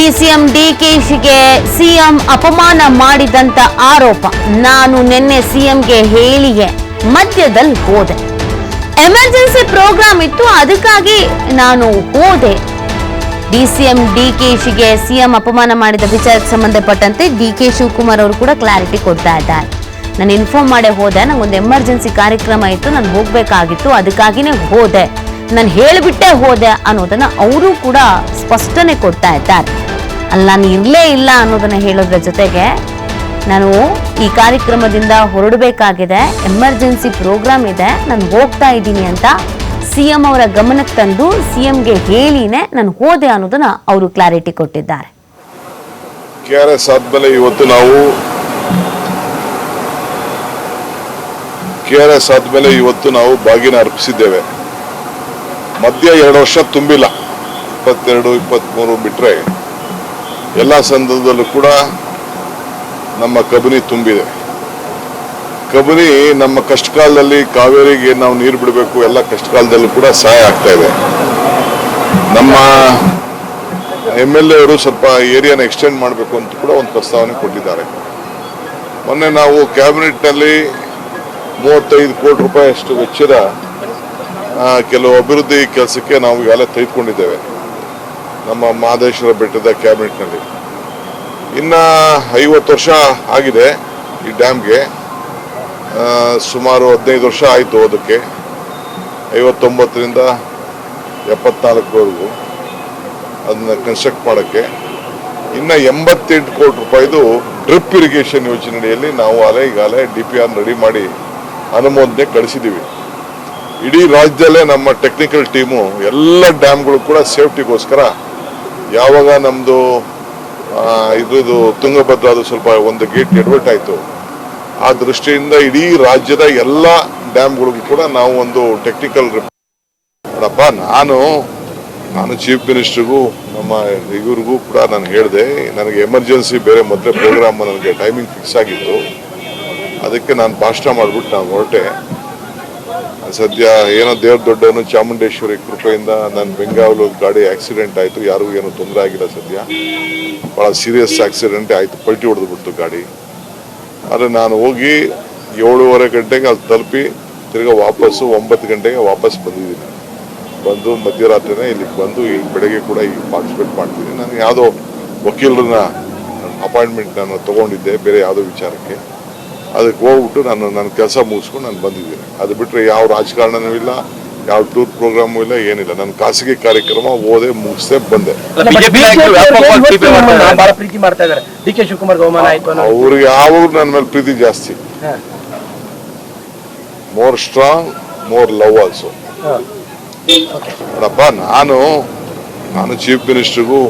DCM ಡಿಕೆಶಿಗೆ CM ಅಪಮಾನ ಮಾಡಿದಂತ ಆರೋಪ. ನಾನು ನಿನ್ನೆ ಸಿಎಂಗೆ ಹೇಳಿಗೆ ಮಧ್ಯದಲ್ಲಿ ಹೋದೆ. ಎಮರ್ಜೆನ್ಸಿ ಪ್ರೋಗ್ರಾಮ್ ಇತ್ತು, ಅದಕ್ಕಾಗಿ ನಾನು ಹೋದೆ. ಡಿಸಿಎಂ ಡಿಕೆಶಿಗೆ ಸಿಎಂ ಅಪಮಾನ ಮಾಡಿದ ವಿಚಾರಕ್ಕೆ ಸಂಬಂಧಪಟ್ಟಂತೆ ಡಿ ಕೆ ಶಿವಕುಮಾರ್ ಅವರು ಕೂಡ ಕ್ಲಾರಿಟಿ ಕೊಡ್ತಾ ಇದ್ದಾರೆ. ನಾನು ಇನ್ಫಾರ್ಮ್ ಮಾಡೇ ಹೋದೆ ನಂಗೊಂದು ಎಮರ್ಜೆನ್ಸಿ ಕಾರ್ಯಕ್ರಮ ಇತ್ತು, ನಾನು ಹೋಗಬೇಕಾಗಿತ್ತು, ಅದಕ್ಕಾಗಿನೇ ಹೋದೆ. ನಾನು ಹೇಳಿಬಿಟ್ಟೆ ಹೋದೆ ಅನ್ನೋದನ್ನು ಅವರು ಕೂಡ ಸ್ಪಷ್ಟನೆ ಕೊಡ್ತಾ ಇದ್ದಾರೆ. ಅಲ್ಲಿ ನಾನು ಇರಲೇ ಇಲ್ಲ ಅನ್ನೋದನ್ನ ಹೇಳೋದ್ರ ಜೊತೆಗೆ ನಾನು ಈ ಕಾರ್ಯಕ್ರಮದಿಂದ ಹೊರಡಬೇಕಾಗಿದೆ. ಎಮರ್ಜೆನ್ಸಿ ಪ್ರೋಗ್ರಾಮ್ ಇದೆ. ನಾನು ಹೋಗ್ತಾ ಇದ್ದೀನಿ ಅಂತ ಸಿ ಎಂ ಅವರ ಗಮನಕ್ಕೆ ತಂದು ಸಿ ಎಂಗೆ ಹೇಳಿನೇ ನಾನು ಹೋದೆ ಅನ್ನೋದನ್ನ ಅವರು ಕ್ಲಾರಿಟಿ ಕೊಟ್ಟಿದ್ದಾರೆ. ಕೆ ಆರ್ ಎಸ್ ಆದ್ಮೇಲೆ ಇವತ್ತು ನಾವು ಕೆ ಆರ್ ಎಸ್ ಆದ್ಮೇಲೆ ಇವತ್ತು ನಾವು ಬಾಗಿನ ಅರ್ಪಿಸಿದ್ದೇವೆ. ಮಧ್ಯ ಎರಡು ವರ್ಷ ತುಂಬಿಲ್ಲ. ಇಪ್ಪತ್ತೆರಡು ಇಪ್ಪತ್ತ್ಮೂರು ಬಿಟ್ಟರೆ ಎಲ್ಲ ಸಂದರ್ಭದಲ್ಲೂ ಕೂಡ ನಮ್ಮ ಕಬಿನಿ ತುಂಬಿದೆ. ಕಬಿನಿ ನಮ್ಮ ಕಷ್ಟಕಾಲದಲ್ಲಿ ಕಾವೇರಿಗೆ ನಾವು ನೀರು ಬಿಡಬೇಕು, ಎಲ್ಲ ಕಷ್ಟಕಾಲದಲ್ಲೂ ಕೂಡ ಸಹಾಯ ಆಗ್ತಾ ಇದೆ. ನಮ್ಮ ಎಂ ಎಲ್ ಎ ಅವರು ಸ್ವಲ್ಪ ಏರಿಯಾನ ಎಕ್ಸ್ಟೆಂಡ್ ಮಾಡಬೇಕು ಅಂತ ಕೂಡ ಒಂದು ಪ್ರಸ್ತಾವನೆ ಕೊಟ್ಟಿದ್ದಾರೆ. ಮೊನ್ನೆ ನಾವು ಕ್ಯಾಬಿನೆಟ್ನಲ್ಲಿ ಮೂವತ್ತೈದು ಕೋಟಿ ರೂಪಾಯಿ ಅಷ್ಟು ವೆಚ್ಚದ ಕೆಲವು ಅಭಿವೃದ್ಧಿ ಕೆಲಸಕ್ಕೆ ನಾವು ಈಗಾಗಲೇ ತೆಗೆದುಕೊಂಡಿದ್ದೇವೆ. ನಮ್ಮ ಮಹದೇಶ್ವರ ಬೆಟ್ಟದ ಕ್ಯಾಬಿನೆಟ್ನಲ್ಲಿ. ಇನ್ನ ಐವತ್ತು ವರ್ಷ ಆಗಿದೆ ಈ ಡ್ಯಾಮ್ಗೆ. ಸುಮಾರು ಹದಿನೈದು ವರ್ಷ ಆಯಿತು ಅದಕ್ಕೆ. ಐವತ್ತೊಂಬತ್ತರಿಂದ ಎಪ್ಪತ್ನಾಲ್ಕರವರೆಗೂ ಅದನ್ನ ಕನ್ಸ್ಟ್ರಕ್ಟ್ ಮಾಡೋಕ್ಕೆ. ಇನ್ನು ಎಂಬತ್ತೆಂಟು ಕೋಟಿ ರೂಪಾಯಿದು ಡ್ರಿಪ್ ಇರಿಗೇಷನ್ ಯೋಜನೆಯಲ್ಲಿ ನಾವು ಅಲೆ ಈಗಾಗಲೇ ಡಿ ಪಿ ಆರ್ ರೆಡಿ ಮಾಡಿ ಅನುಮೋದನೆ ಕಳಿಸಿದ್ದೀವಿ ಇಡೀ ರಾಜ್ಯದಲ್ಲೇ ನಮ್ಮ ಟೆಕ್ನಿಕಲ್ ಟೀಮು ಎಲ್ಲ ಡ್ಯಾಮ್ಗಳು ಕೂಡ ಸೇಫ್ಟಿಗೋಸ್ಕರ ಯಾವಾಗ ನಮ್ಮದು ಇದ್ರದ್ದು ತುಂಗಭದ್ರದು ಸ್ವಲ್ಪ ಒಂದು ಗೇಟ್ ಎಡವಟ್ ಆಯಿತು. ಆ ದೃಷ್ಟಿಯಿಂದ ಇಡೀ ರಾಜ್ಯದ ಎಲ್ಲ ಡ್ಯಾಮ್ಗಳಿಗೂ ಕೂಡ ನಾವು ಒಂದು ಟೆಕ್ನಿಕಲ್ ನೋಡಪ್ಪ, ನಾನು ನಾನು ಚೀಫ್ ಮಿನಿಸ್ಟ್ರಿಗೂ ನಮ್ಮ ಇವ್ರಿಗೂ ಕೂಡ ನಾನು ಹೇಳಿದೆ, ನನಗೆ ಎಮರ್ಜೆನ್ಸಿ ಬೇರೆ ಮೊದಲೇ ಪ್ರೋಗ್ರಾಮ್ ನನಗೆ ಟೈಮಿಂಗ್ ಫಿಕ್ಸ್ ಆಗಿತ್ತು. ಅದಕ್ಕೆ ನಾನು ಭಾಷಣ ಮಾಡಿಬಿಟ್ಟು ನಾನು ಹೊರಟೆ. ಸದ್ಯ ಏನೋ ದೇವ್ರ ದೊಡ್ಡವನು ಚಾಮುಂಡೇಶ್ವರಿ ಕೃಪೆಯಿಂದ ನನ್ನ ಬೆಂಗಾವಲು ಗಾಡಿ ಆಕ್ಸಿಡೆಂಟ್ ಆಯಿತು. ಯಾರಿಗೂ ಏನೂ ತೊಂದರೆ ಆಗಿಲ್ಲ ಸದ್ಯ. ಭಾಳ ಸೀರಿಯಸ್ ಆಕ್ಸಿಡೆಂಟ್ ಆಯಿತು. ಪಲ್ಟಿ ಹೊಡೆದು ಬಿಡ್ತು ಗಾಡಿ. ಆದರೆ ನಾನು ಹೋಗಿ ಏಳುವರೆ ಗಂಟೆಗೆ ಅಲ್ಲಿ ತಲುಪಿ ತಿರ್ಗಾ ವಾಪಸ್ಸು ಒಂಬತ್ತು ಗಂಟೆಗೆ ವಾಪಸ್ ಬಂದಿದ್ದೀನಿ. ಬಂದು ಮಧ್ಯರಾತ್ರಿನೇ ಇಲ್ಲಿಗೆ ಬಂದು ಈ ಬೆಳಗ್ಗೆ ಕೂಡ ಈಗ ಪಾರ್ಟಿಸಿಪೇಟ್ ಮಾಡ್ತೀನಿ ನಾನು ಯಾವುದೋ ವಕೀಲರನ್ನ ಅಪಾಯಿಂಟ್ಮೆಂಟ್ ನಾನು ತೊಗೊಂಡಿದ್ದೆ, ಬೇರೆ ಯಾವುದೋ ವಿಚಾರಕ್ಕೆ. ಅದಕ್ಕೆ ಹೋಗ್ಬಿಟ್ಟು ನಾನು ನನ್ನ ಕೆಲಸ ಮುಗಿಸ್ಕೊಂಡು ನಾನು ಬಂದಿದ್ದೀನಿ. ಅದು ಬಿಟ್ಟರೆ ಯಾವ ರಾಜಕಾರಣನೂ ಇಲ್ಲ ಯಾವ ಟೂರ್ ಪ್ರೋಗ್ರಾಮು ಇಲ್ಲ ಏನಿಲ್ಲ. ನನ್ನ ಖಾಸಗಿ ಕಾರ್ಯಕ್ರಮ ಓದೆ ಮುಗಿಸ್ದೆ ಬಂದೆ. ಅವ್ರಿಗೆ ಯಾವಾಗ ನನ್ನ ಮೇಲೆ ಪ್ರೀತಿ ಜಾಸ್ತಿ. More strong more love also ಅಪ್ಪ ನೋಡಪ್ಪ ನಾನು ನಾನು ಚೀಫ್ ಮಿನಿಸ್ಟ್ರಿಗೂ